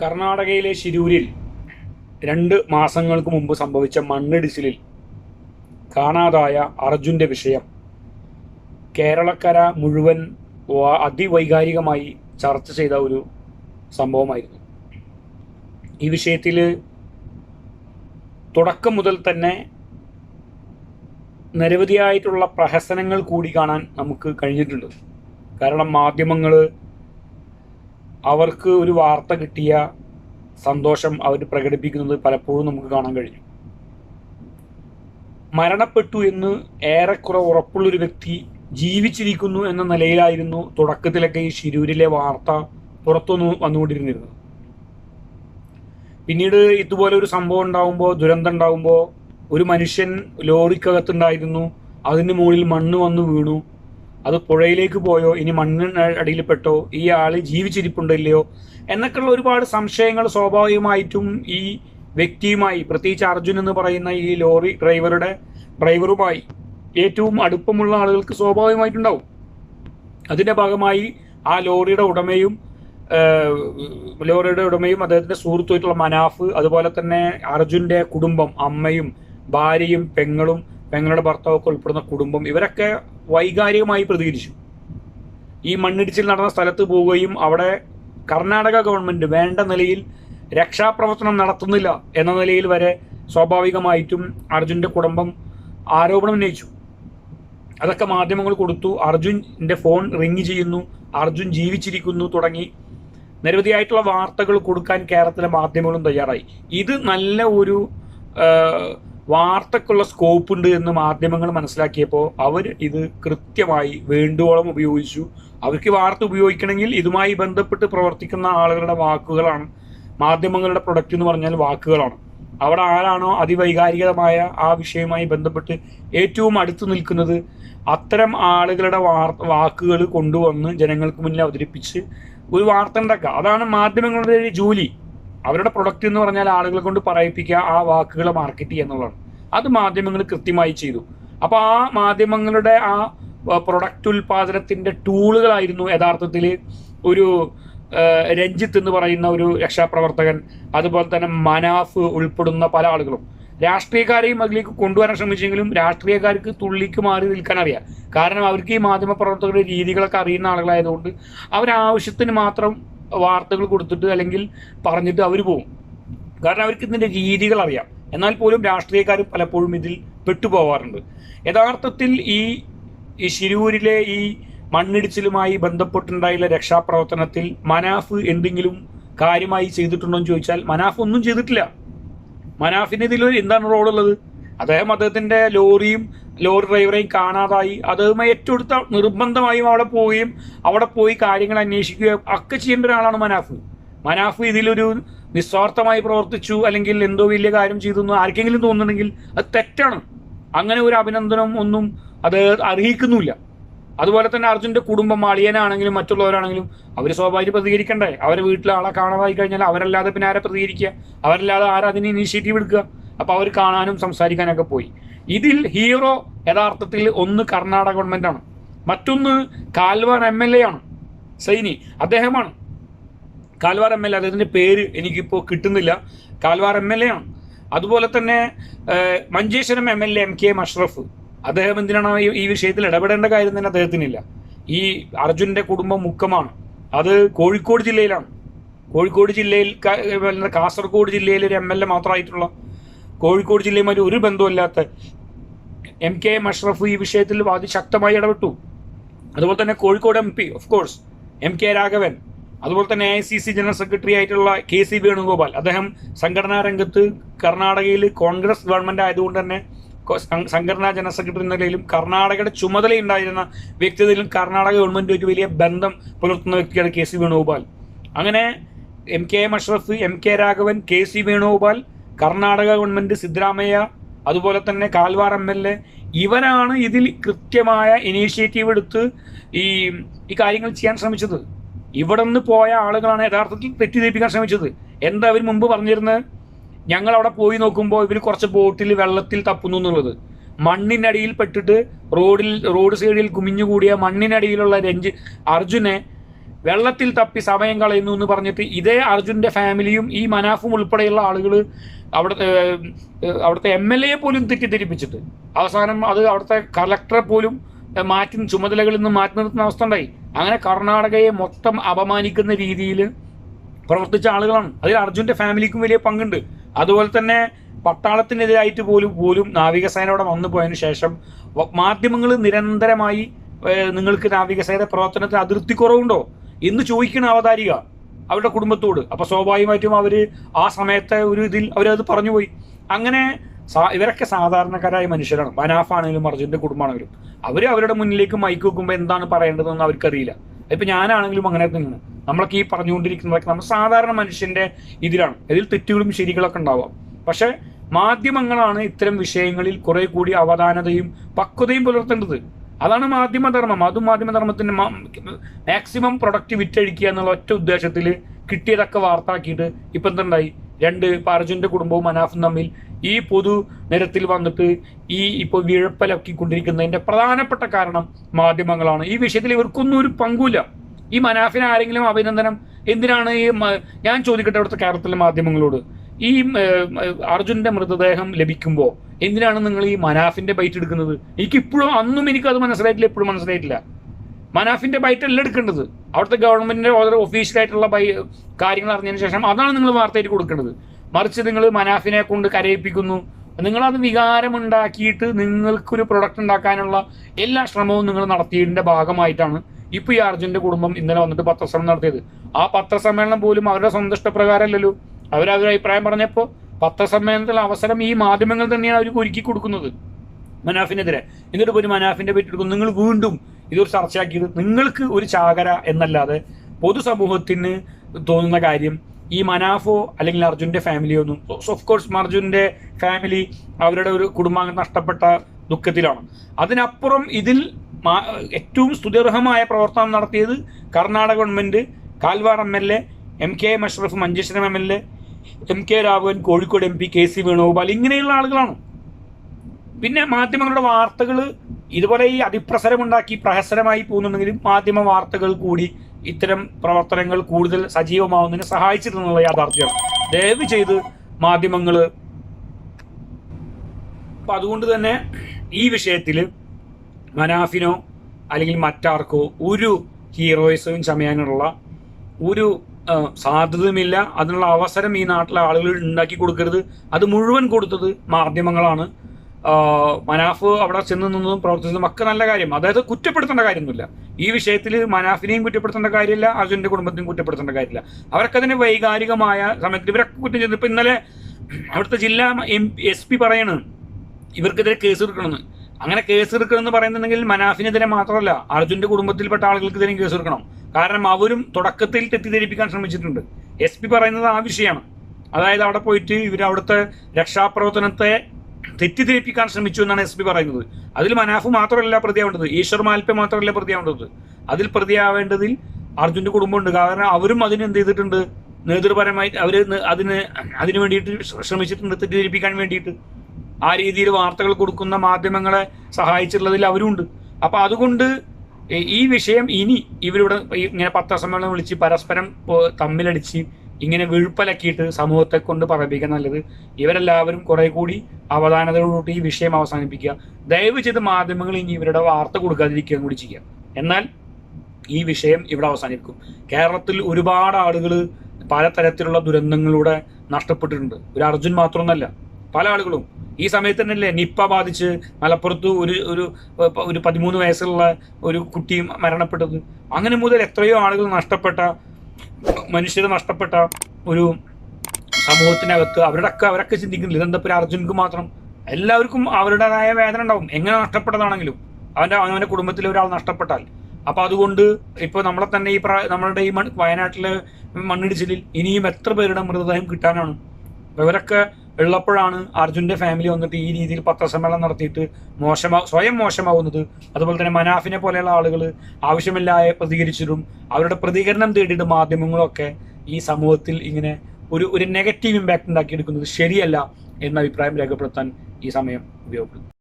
കർണാടകയിലെ ശിരൂരിൽ രണ്ട് മാസങ്ങൾക്ക് മുമ്പ് സംഭവിച്ച മണ്ണിടിച്ചിലിൽ കാണാതായ അർജുന്റെ വിഷയം കേരളക്കര മുഴുവൻ അതിവൈകാരികമായി ചർച്ച ചെയ്ത ഒരു സംഭവമായിരുന്നു. ഈ വിഷയത്തിൽ തുടക്കം മുതൽ തന്നെ നിരവധിയായിട്ടുള്ള പ്രഹസനങ്ങൾ കൂടി കാണാൻ നമുക്ക് കഴിഞ്ഞിട്ടുണ്ട്. കാരണം മാധ്യമങ്ങൾ അവർക്ക് ഒരു വാർത്ത കിട്ടിയ സന്തോഷം അവർ പ്രകടിപ്പിക്കുന്നത് പലപ്പോഴും നമുക്ക് കാണാൻ കഴിഞ്ഞു. മരണപ്പെട്ടു എന്ന് ഏറെക്കുറെ ഉറപ്പുള്ളൊരു വ്യക്തി ജീവിച്ചിരിക്കുന്നു എന്ന നിലയിലായിരുന്നു തുടക്കത്തിലൊക്കെ ഈ ശിരൂരിലെ വാർത്ത പുറത്തു വന്നു- വന്നുകൊണ്ടിരുന്നിരുന്നത്. പിന്നീട് ഇതുപോലെ ഒരു സംഭവം ഉണ്ടാകുമ്പോൾ ദുരന്തം ഉണ്ടാകുമ്പോൾ ഒരു മനുഷ്യൻ ലോറിക്കകത്തുണ്ടായിരുന്നു അതിന് മുകളിൽ മണ്ണ് വന്ന് വീണു. അത് പുഴയിലേക്ക് പോയോ ഇനി മണ്ണിന് അടിയിൽ പെട്ടോ ഈ ആൾ ജീവിച്ചിരിപ്പുണ്ടല്ലയോ എന്നൊക്കെയുള്ള ഒരുപാട് സംശയങ്ങൾ സ്വാഭാവികമായിട്ടും ഈ വ്യക്തിയുമായി പ്രത്യേകിച്ച് അർജുൻ എന്ന് പറയുന്ന ഈ ലോറി ഡ്രൈവറുടെ ഡ്രൈവറുമായി ഏറ്റവും അടുപ്പമുള്ള ആളുകൾക്ക് സ്വാഭാവികമായിട്ടുണ്ടാവും. അതിന്റെ ഭാഗമായി ആ ലോറിയുടെ ഉടമയും ലോറിയുടെ ഉടമയും അദ്ദേഹത്തിന്റെ സുഹൃത്തുമായിട്ടുള്ള മനാഫ് അതുപോലെ തന്നെ അർജുന്റെ കുടുംബം അമ്മയും ഭാര്യയും പെങ്ങളും പെങ്ങളുടെ ഭർത്താവൊക്കെ ഉൾപ്പെടുന്ന കുടുംബം ഇവരൊക്കെ വൈകാരികമായി പ്രതികരിച്ചു. ഈ മണ്ണിടിച്ചിൽ നടന്ന സ്ഥലത്ത് പോവുകയും അവിടെ കർണാടക ഗവൺമെന്റ് വേണ്ട നിലയിൽ രക്ഷാപ്രവർത്തനം നടത്തുന്നില്ല എന്ന നിലയിൽ വരെ സ്വാഭാവികമായിട്ടും അർജുന്റെ കുടുംബം ആരോപണം ഉന്നയിച്ചു. അതൊക്കെ മാധ്യമങ്ങൾ കൊടുത്തു. അർജുന്റെ ഫോൺ റിങ് ചെയ്യുന്നു. അർജുൻ ജീവിച്ചിരിക്കുന്നു തുടങ്ങി നിരവധിയായിട്ടുള്ള വാർത്തകൾ കൊടുക്കാൻ കേരളത്തിലെ മാധ്യമങ്ങളും തയ്യാറായി. ഇത് നല്ല ഒരു വാർത്തക്കുള്ള സ്കോപ്പ് ഉണ്ട് എന്ന് മാധ്യമങ്ങൾ മനസ്സിലാക്കിയപ്പോൾ അവർ ഇത് കൃത്യമായി വേണ്ടുവോളം ഉപയോഗിച്ചു. അവർക്ക് വാർത്ത ഉപയോഗിക്കണമെങ്കിൽ ഇതുമായി ബന്ധപ്പെട്ട് പ്രവർത്തിക്കുന്ന ആളുകളുടെ വാക്കുകളാണ്. മാധ്യമങ്ങളുടെ പ്രൊഡക്റ്റ് എന്ന് പറഞ്ഞാൽ വാക്കുകളാണ്. അവിടെ ആരാണോ അതിവൈകാരികമായ ആ വിഷയവുമായി ബന്ധപ്പെട്ട് ഏറ്റവും അടുത്ത് നിൽക്കുന്നത് അത്തരം ആളുകളുടെ വാക്കുകൾ കൊണ്ടുവന്ന് ജനങ്ങൾക്ക് മുന്നിൽ അവതരിപ്പിച്ച് ഒരു വാർത്ത ഉണ്ടാക്കുക. അതാണ് മാധ്യമങ്ങളുടെ ജോലി. അവരുടെ പ്രൊഡക്റ്റ് എന്ന് പറഞ്ഞാൽ ആളുകളെ കൊണ്ട് പറയിപ്പിക്കുക ആ വാക്കുകളെ മാർക്കറ്റ് ചെയ്യുക എന്നുള്ളതാണ്. അത് മാധ്യമങ്ങൾ കൃത്യമായി ചെയ്തു. അപ്പോൾ ആ മാധ്യമങ്ങളുടെ ആ പ്രൊഡക്റ്റ് ഉൽപാദനത്തിന്റെ ടൂളുകളായിരുന്നു യഥാർത്ഥത്തിൽ ഒരു രഞ്ജിത്ത് എന്ന് പറയുന്ന ഒരു രക്ഷാപ്രവർത്തകൻ അതുപോലെ തന്നെ മനാഫ് ഉൾപ്പെടുന്ന പല ആളുകളും. രാഷ്ട്രീയക്കാരെയും അതിലേക്ക് കൊണ്ടുവരാൻ ശ്രമിച്ചെങ്കിലും രാഷ്ട്രീയക്കാർക്ക് തുള്ളിക്ക് മാറി നിൽക്കാൻ അറിയാം. കാരണം അവർക്ക് ഈ മാധ്യമ പ്രവർത്തകരുടെ രീതികളൊക്കെ അറിയുന്ന ആളുകളായതുകൊണ്ട് അവരാവശ്യത്തിന് മാത്രം വാർത്തകൾ കൊടുത്തിട്ട് അല്ലെങ്കിൽ പറഞ്ഞിട്ട് അവർ പോകും കാരണം അവർക്ക് ഇതിന്റെ രീതികൾ അറിയാം. എന്നാൽ പോലും രാഷ്ട്രീയക്കാർ പലപ്പോഴും ഇതിൽ പെട്ടുപോവാറുണ്ട്. യഥാർത്ഥത്തിൽ ഈ ഈ ശിരൂരിലെ ഈ മണ്ണിടിച്ചിലുമായി ബന്ധപ്പെട്ടുണ്ടായുള്ള രക്ഷാപ്രവർത്തനത്തിൽ മനാഫ് എന്തെങ്കിലും കാര്യമായി ചെയ്തിട്ടുണ്ടോ എന്ന് ചോദിച്ചാൽ മനാഫ് ഒന്നും ചെയ്തിട്ടില്ല. മനാഫിന് ഇതിൽ എന്താണ് റോളുള്ളത്? അദ്ദേഹം അദ്ദേഹത്തിന്റെ ലോറിയും ലോറി ഡ്രൈവറെയും കാണാതായി. അദ്ദേഹമായി ഏറ്റെടുത്ത നിർബന്ധമായും അവിടെ പോവുകയും അവിടെ പോയി കാര്യങ്ങൾ അന്വേഷിക്കുകയും ഒക്കെ ചെയ്യേണ്ട ഒരാളാണ് മനാഫ്. മനാഫ് ഇതിലൊരു നിസ്വാർത്ഥമായി പ്രവർത്തിച്ചു അല്ലെങ്കിൽ എന്തോ വലിയ കാര്യം ചെയ്തു എന്ന് ആർക്കെങ്കിലും തോന്നുന്നുണ്ടെങ്കിൽ അത് തെറ്റാണ്. അങ്ങനെ ഒരു അഭിനന്ദനം ഒന്നും അത് അർഹിക്കുന്നുമില്ല അതുപോലെ തന്നെ അർജുന്റെ കുടുംബം അളിയനാണെങ്കിലും മറ്റുള്ളവരാണെങ്കിലും അവർ സ്വാഭാവിക പ്രതികരിക്കണ്ടേ? അവരെ വീട്ടിലെ ആളെ കാണാതായി കഴിഞ്ഞാൽ അവരല്ലാതെ പിന്നെ ആരെ പ്രതികരിക്കുക? അവരല്ലാതെ ആരതിന് ഇനീഷ്യേറ്റീവ് എടുക്കുക? അപ്പോൾ അവർ കാണാനും സംസാരിക്കാനൊക്കെ പോയി. ഇതിൽ ഹീറോ യഥാർത്ഥത്തിൽ ഒന്ന് കർണാടക ഗവൺമെന്റാണ് മറ്റൊന്ന് കാൽവാർ എം എൽ എ ആണ്. സൈനി അദ്ദേഹമാണ്. കാൽവാർ എം എൽ എ അദ്ദേഹത്തിന്റെ പേര് എനിക്കിപ്പോൾ കിട്ടുന്നില്ല. കാൽവാർ എം എൽ എ ആണ്. അതുപോലെ തന്നെ Manjeshwaram M L A M K Ashraf. അദ്ദേഹം എന്തിനാണ് ഈ- വിഷയത്തിൽ ഇടപെടേണ്ട കാര്യം തന്നെ അദ്ദേഹത്തിനില്ല. ഈ അർജുന്റെ കുടുംബം മുക്കമാണ് അത് കോഴിക്കോട് ജില്ലയിലാണ്. കോഴിക്കോട് ജില്ലയിൽ കാസർഗോഡ് ജില്ലയിൽ ഒരു എം എൽ എ മാത്രമായിട്ടുള്ള കോഴിക്കോട് ജില്ലയുമായി ഒരു ബന്ധമില്ലാത്ത എം കെ മഷ്റഫ് ഈ വിഷയത്തിൽ അതിശക്തമായി ഇടപെട്ടു. അതുപോലെ തന്നെ Kozhikode M P of course M K Raghavan അതുപോലെ തന്നെ A I C C general secretary ആയിട്ടുള്ള കെ സി വേണുഗോപാൽ. അദ്ദേഹം സംഘടനാ രംഗത്ത് കർണാടകയിൽ കോൺഗ്രസ് ഗവൺമെന്റ് ആയതുകൊണ്ട് തന്നെ സംഘടനാ ജനറൽ സെക്രട്ടറി എന്ന നിലയിലും കർണാടകയുടെ ചുമതലയുണ്ടായിരുന്ന വ്യക്തിയിലും കർണാടക ഗവൺമെന്റുമായിട്ട് വലിയ ബന്ധം പുലർത്തുന്ന വ്യക്തിയാണ് കെ സി വേണുഗോപാൽ. അങ്ങനെ M K Mashraf M K Raghavan K C Venugopal Karnataka government Siddaramaiah അതുപോലെ തന്നെ കാൽവാർ എം എൽ എ ഇവനാണ് ഇതിൽ കൃത്യമായ ഇനീഷ്യേറ്റീവ് എടുത്ത് ഈ ഈ കാര്യങ്ങൾ ചെയ്യാൻ ശ്രമിച്ചത്. ഇവിടെ നിന്ന് പോയ ആളുകളാണ് യഥാർത്ഥത്തിൽ തെറ്റിദ്ധരിപ്പിക്കാൻ ശ്രമിച്ചത്. എന്താ അവർ മുമ്പ് പറഞ്ഞിരുന്നത് ഞങ്ങൾ അവിടെ പോയി നോക്കുമ്പോൾ ഇവർ കുറച്ച് ബോട്ടിൽ വെള്ളത്തിൽ തപ്പുന്നു എന്നുള്ളത്. മണ്ണിനടിയിൽ പെട്ടിട്ട് റോഡിൽ റോഡ് സൈഡിൽ കുമിഞ്ഞുകൂടിയ മണ്ണിനടിയിലുള്ള രഞ്ജി അർജുനെ വെള്ളത്തിൽ തപ്പി സമയം കളയുന്നു എന്ന് പറഞ്ഞിട്ട് ഇതേ അർജുന്റെ ഫാമിലിയും ഈ മനാഫും ഉൾപ്പെടെയുള്ള ആളുകൾ അവിടുത്തെ അവിടുത്തെ എം എൽ എ പോലും തെറ്റിദ്ധരിപ്പിച്ചിട്ട്. അവസാനം അത് അവിടുത്തെ കളക്ടറെ പോലും മാറ്റി ചുമതലകളിൽ നിന്ന് മാറ്റി നിർത്തുന്ന അവസ്ഥ ഉണ്ടായി. അങ്ങനെ കർണാടകയെ മൊത്തം അപമാനിക്കുന്ന രീതിയിൽ പ്രവർത്തിച്ച ആളുകളാണ്. അതിൽ അർജുന്റെ ഫാമിലിക്കും വലിയ പങ്കുണ്ട്. അതുപോലെ തന്നെ പട്ടാളത്തിനെതിരായിട്ട് പോലും പോലും നാവികസേന അവിടെ വന്നു പോയതിനു ശേഷം മാധ്യമങ്ങൾ നിരന്തരമായി നിങ്ങൾക്ക് നാവികസേന പ്രവർത്തനത്തിന് അതിർത്തി കുറവുണ്ടോ? എന്ന് ചോദിക്കണ അവതാരിക അവരുടെ കുടുംബത്തോട്. അപ്പൊ സ്വാഭാവികമായിട്ടും അവർ ആ സമയത്തെ ഒരു ഇതിൽ അവരത് പറഞ്ഞുപോയി. അങ്ങനെ സാ- ഇവരൊക്കെ സാധാരണക്കാരായ മനുഷ്യരാണ്. ബനാഫാണെങ്കിലും അർജുന്റെ കുടുംബമാണെങ്കിലും. അവർ അവരുടെ മുന്നിലേക്ക് മൈക്ക് വെക്കുമ്പോൾ എന്താണ് പറയേണ്ടതെന്ന് അവർക്കറിയില്ല. ഇപ്പൊ ഞാനാണെങ്കിലും അങ്ങനെ തന്നെയാണ്. നമ്മളൊക്കെ ഈ പറഞ്ഞുകൊണ്ടിരിക്കുന്നതൊക്കെ നമ്മൾ സാധാരണ മനുഷ്യന്റെ ഇതിലാണ്. ഇതിൽ തെറ്റുകളും ശരികളൊക്കെ ഉണ്ടാവാം. പക്ഷെ മാധ്യമങ്ങളാണ് ഇത്തരം വിഷയങ്ങളിൽ കുറെ കൂടി അവധാനതയും പക്വതയും പുലർത്തേണ്ടത്. അതാണ് മാധ്യമധർമ്മം. അതും മാധ്യമധർമ്മത്തിന്റെ മാക്സിമം പ്രൊഡക്റ്റ് വിറ്റഴിക്കുക എന്നുള്ള ഒറ്റ ഉദ്ദേശത്തിൽ കിട്ടിയതൊക്കെ വാർത്താക്കിയിട്ട് ഇപ്പൊ എന്തുണ്ടായി രണ്ട് ഇപ്പൊ അർജുന്റെ കുടുംബവും മനാഫും തമ്മിൽ ഈ പൊതു നിരത്തിൽ വന്നിട്ട് ഈ ഇപ്പോൾ വീഴപ്പലക്കിക്കൊണ്ടിരിക്കുന്നതിന്റെ പ്രധാനപ്പെട്ട കാരണം മാധ്യമങ്ങളാണ്. ഈ വിഷയത്തിൽ ഇവർക്കൊന്നും ഒരു പങ്കുമില്ല. ഈ മനാഫിനെ ആരെങ്കിലും അഭിനന്ദനം? എന്തിനാണ് ഈ ഞാൻ ചോദിക്കട്ടെ അവിടുത്തെ കേരളത്തിലെ മാധ്യമങ്ങളോട്. ഈ അർജുന്റെ മൃതദേഹം ലഭിക്കുമ്പോൾ എന്തിനാണ് നിങ്ങൾ ഈ മനാഫിന്റെ ബൈറ്റ് എടുക്കുന്നത്? എനിക്ക് ഇപ്പോഴും അന്നും എനിക്ക് അത് മനസ്സിലായിട്ടില്ല എപ്പോഴും മനസ്സിലായിട്ടില്ല. മനാഫിന്റെ ബൈറ്റ് അല്ല എടുക്കേണ്ടത്. അവിടുത്തെ ഗവൺമെന്റിന്റെ ഒഫീഷ്യലായിട്ടുള്ള ബൈ കാര്യങ്ങൾ അറിഞ്ഞതിന് ശേഷം അതാണ് നിങ്ങൾ വാർത്തയായിട്ട് കൊടുക്കേണ്ടത്. മറിച്ച് നിങ്ങൾ മനാഫിനെ കൊണ്ട് കരയിപ്പിക്കുന്നു. നിങ്ങളത് വികാരമുണ്ടാക്കിയിട്ട് നിങ്ങൾക്കൊരു പ്രൊഡക്റ്റ് ഉണ്ടാക്കാനുള്ള എല്ലാ ശ്രമവും നിങ്ങൾ നടത്തിയതിന്റെ ഭാഗമായിട്ടാണ് ഇപ്പൊ ഈ അർജുന്റെ കുടുംബം ഇന്നലെ വന്നിട്ട് പത്രസമ്മേളനം നടത്തിയത്. ആ പത്രസമ്മേളനം പോലും അവരുടെ സ്വന്തം ഇഷ്ടപ്രകാരമല്ലല്ലോ. അവരവരുടെ അഭിപ്രായം പറഞ്ഞപ്പോൾ പത്രസമ്മേളനത്തിൽ അവസരം ഈ മാധ്യമങ്ങൾ തന്നെയാണ് അവർക്ക് ഒരുക്കി കൊടുക്കുന്നത്. മനാഫിനെതിരെ. എന്നിട്ട് പോയി മനാഫിന്റെ പേര് നിങ്ങൾ വീണ്ടും ഇതൊരു ചർച്ചയാക്കിയത് നിങ്ങൾക്ക് ഒരു ചാകര എന്നല്ലാതെ പൊതുസമൂഹത്തിന് തോന്നുന്ന കാര്യം ഈ മനാഫോ അല്ലെങ്കിൽ അർജുന്റെ ഫാമിലിയോ ഒന്നും ഓഫ് കോഴ്സ് അർജുന്റെ ഫാമിലി അവരുടെ ഒരു കുടുംബാംഗം നഷ്ടപ്പെട്ട ദുഃഖത്തിലാണ്. അതിനപ്പുറം ഇതിൽ ഏറ്റവും സ്തുതിർഹമായ പ്രവർത്തനം നടത്തിയത് Karnataka government Karwar M L A M K Mashraf Manjeshwaram M L A M K Raghavan Kozhikode M P K C Venugopal ഇങ്ങനെയുള്ള ആളുകളാണ്. പിന്നെ മാധ്യമങ്ങളുടെ വാർത്തകൾ ഇതുപോലെ ഈ അതിപ്രസരമുണ്ടാക്കി പ്രഹസനമായി പോകുന്നുണ്ടെങ്കിലും മാധ്യമ വാർത്തകൾ കൂടി ഇത്തരം പ്രവർത്തനങ്ങൾ കൂടുതൽ സജീവമാവുന്നതിന് സഹായിച്ചിട്ടുള്ള യാഥാർത്ഥ്യമാണ് ദയവ് ചെയ്ത് മാധ്യമങ്ങൾ അപ്പം അതുകൊണ്ട് തന്നെ ഈ വിഷയത്തിൽ മനാഫിനോ അല്ലെങ്കിൽ മറ്റാർക്കോ ഒരു ഹീറോയിസവും ചമയാനുള്ള ഒരു സാധ്യതയുമില്ല. അതിനുള്ള അവസരം ഈ നാട്ടിലെ ആളുകൾ ഉണ്ടാക്കി കൊടുക്കരുത്. അത് മുഴുവൻ കൊടുത്തത് മാധ്യമങ്ങളാണ്. മനാഫ് അവിടെ ചെന്ന് നിന്നതും പ്രവർത്തിച്ചതും ഒക്കെ നല്ല കാര്യം. അതായത് കുറ്റപ്പെടുത്തേണ്ട കാര്യമൊന്നുമില്ല. ഈ വിഷയത്തിൽ മനാഫിനെയും കുറ്റപ്പെടുത്തേണ്ട കാര്യമില്ല അർജുന്റെ കുടുംബത്തെയും കുറ്റപ്പെടുത്തേണ്ട കാര്യമില്ല. അവരൊക്കെ അതിന് വൈകാരികമായ സമയത്ത് ഇവരൊക്കെ കുറ്റം ചെയ്തു ഇപ്പം ഇന്നലെ അവിടുത്തെ ജില്ലാ എം എസ് പി പറയണ് ഇവർക്കെതിരെ കേസ് എടുക്കണമെന്ന്. അങ്ങനെ കേസ് എടുക്കണമെന്ന് പറയുന്നുണ്ടെങ്കിൽ മനാഫിനെതിരെ മാത്രമല്ല അർജുന്റെ കുടുംബത്തിൽപ്പെട്ട ആളുകൾക്കെതിരെയും കേസ് എടുക്കണം. കാരണം അവരും തുടക്കത്തിൽ തെറ്റിദ്ധരിപ്പിക്കാൻ ശ്രമിച്ചിട്ടുണ്ട്. എസ് പി പറയുന്നത് ആ വിഷയമാണ്. അതായത് അവിടെ പോയിട്ട് ഇവർ അവിടുത്തെ രക്ഷാപ്രവർത്തനത്തെ തെറ്റിദ്ധരിപ്പിക്കാൻ ശ്രമിച്ചു എന്നാണ് എസ് പി പറയുന്നത്. അതിൽ മനാഫ് മാത്രമല്ല പ്രതിയാവേണ്ടത്. ഈശ്വർ മാൽപ്പെ മാത്രമല്ല പ്രതിയാവേണ്ടത്. അതിൽ പ്രതിയാവേണ്ടതിൽ അർജുന്റെ കുടുംബമുണ്ട്. കാരണം അവരും അതിന് എന്ത് ചെയ്തിട്ടുണ്ട്? നേതൃപരമായി അവർ അതിന് അതിന് വേണ്ടിയിട്ട് ശ്രമിച്ചിട്ടുണ്ട് തെറ്റിദ്ധരിപ്പിക്കാൻ വേണ്ടിയിട്ട്. ആ രീതിയിൽ വാർത്തകൾ കൊടുക്കുന്ന മാധ്യമങ്ങളെ സഹായിച്ചിട്ടുള്ളതിൽ അവരുണ്ട്. അപ്പോൾ അതുകൊണ്ട് ഈ- വിഷയം ഇനി ഇവരിവിടെ ഇങ്ങനെ പത്രസമ്മേളനം വിളിച്ച് പരസ്പരം തമ്മിലടിച്ച് ഇങ്ങനെ വീഴ്പ്പലക്കിയിട്ട് സമൂഹത്തെ കൊണ്ട് പറയിപ്പിക്കാൻ നല്ലത്. ഇവരെല്ലാവരും കുറെ കൂടി അവധാനതയോടുകൂടി ഈ വിഷയം അവസാനിപ്പിക്കുക. ദയവ് ചെയ്ത് മാധ്യമങ്ങൾ ഇനി ഇവരുടെ വാർത്ത കൊടുക്കാതിരിക്കുകയും കൂടി ചെയ്യുക എന്നാൽ ഈ വിഷയം ഇവിടെ അവസാനിക്കും. കേരളത്തിൽ ഒരുപാട് ആളുകൾ പലതരത്തിലുള്ള ദുരന്തങ്ങളിലൂടെ നഷ്ടപ്പെട്ടിട്ടുണ്ട്. ഒരു അർജുൻ മാത്രമൊന്നല്ല. പല ആളുകളും ഈ സമയത്ത് തന്നെയല്ലേ നിപ്പ ബാധിച്ച് മലപ്പുറത്ത് ഒരു ഒരു ഒരു പതിമൂന്ന് വയസ്സുള്ള ഒരു കുട്ടിയും മരണപ്പെട്ടത്. അങ്ങനെ മുതൽ എത്രയോ ആളുകൾ നഷ്ടപ്പെട്ട മനുഷ്യർ നഷ്ടപ്പെട്ട ഒരു സമൂഹത്തിനകത്ത് അവരുടെയൊക്കെ അവരൊക്കെ ചിന്തിക്കുന്നില്ല. ഇതെന്താ ഒരു അർജുൻക്ക് മാത്രം? എല്ലാവർക്കും അവരുടേതായ വേദന ഉണ്ടാവും. എങ്ങനെ നഷ്ടപ്പെട്ടതാണെങ്കിലും അവന്റെ അവനവന്റെ കുടുംബത്തിലെ ഒരാൾ നഷ്ടപ്പെട്ടാൽ. അപ്പോൾ അതുകൊണ്ട് ഇപ്പോൾ നമ്മളെ തന്നെ ഈ നമ്മളുടെ ഈ വയനാട്ടിലെ മണ്ണിടിച്ചിലിൽ ഇനിയും എത്ര പേരുടെ മൃതദേഹം കിട്ടാനാണ്? ഇവരൊക്കെ ഉള്ളപ്പോഴാണ് അർജുന്റെ ഫാമിലി വന്നിട്ട് ഈ രീതിയിൽ പത്രസമ്മേളനം നടത്തിയിട്ട് മോശമാ സ്വയം മോശമാവുന്നത്. അതുപോലെ തന്നെ മനാഫിനെ പോലെയുള്ള ആളുകൾ ആവശ്യമില്ലാതെ പ്രതികരിച്ചിട്ടും അവരുടെ പ്രതികരണം തേടിയിട്ട് മാധ്യമങ്ങളൊക്കെ ഈ സമൂഹത്തിൽ ഇങ്ങനെ ഒരു ഒരു നെഗറ്റീവ് ഇമ്പാക്ട് ഉണ്ടാക്കിയെടുക്കുന്നത് ശരിയല്ല എന്ന അഭിപ്രായം രേഖപ്പെടുത്താൻ ഈ സമയം ഉപയോഗപ്പെടുത്തും